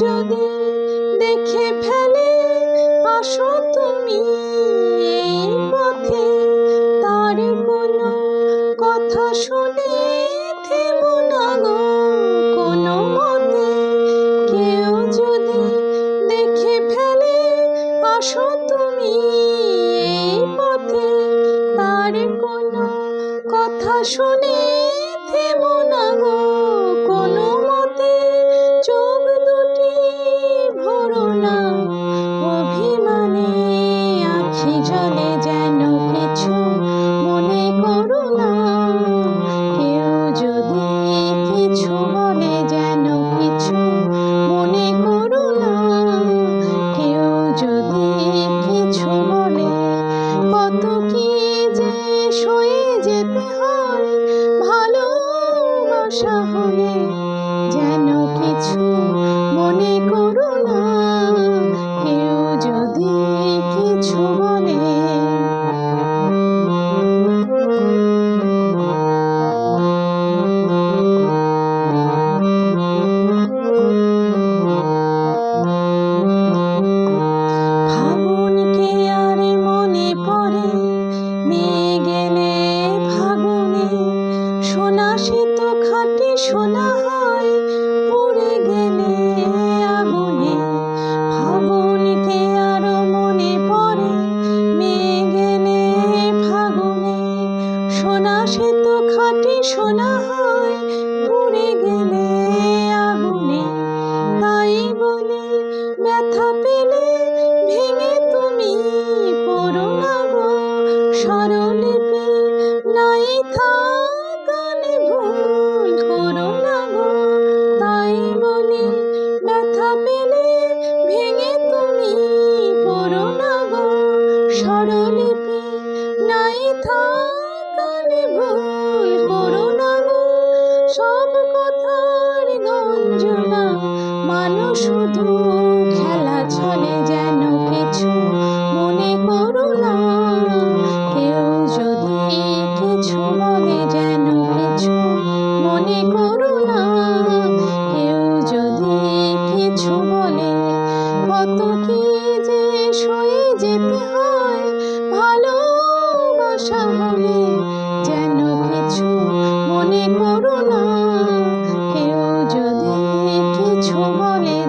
যদি দেখে ফেলে, আসো তুমি পথে। তার কোনো কথা শুনে গো কোনো যদি দেখে তুমি কোনো কথা শুনে থেমো না গো হলে যেন কিছু মনে করো না। কেউ যদি কিছু বলে সোনা সে খাঁটি হয়, পুড়ে গেলে আগুনে। ফাগুনকে আর মনে পড়ে মেয়ে গেলে ফাগুনে। সোনা সে তো খাঁটি সোনা হয়, পুড়ে গেলে আগুনে। তাই বলে ব্যথা পেলে ভেঙে তুমি পড়ো না গো স্বরলিপি নাই থাকালে শুধু খেলা ছলে যেন কিছু মনে করো না। কেউ যদি কিছু মনে যেন কিছু মনে করো না। কেউ যদি কিছু বলে, কত কি যে সয়ে যেতে হয়। ভালোবাসা হলে যেন কিছু মনে করো না। কেউ যদি কিছু বলে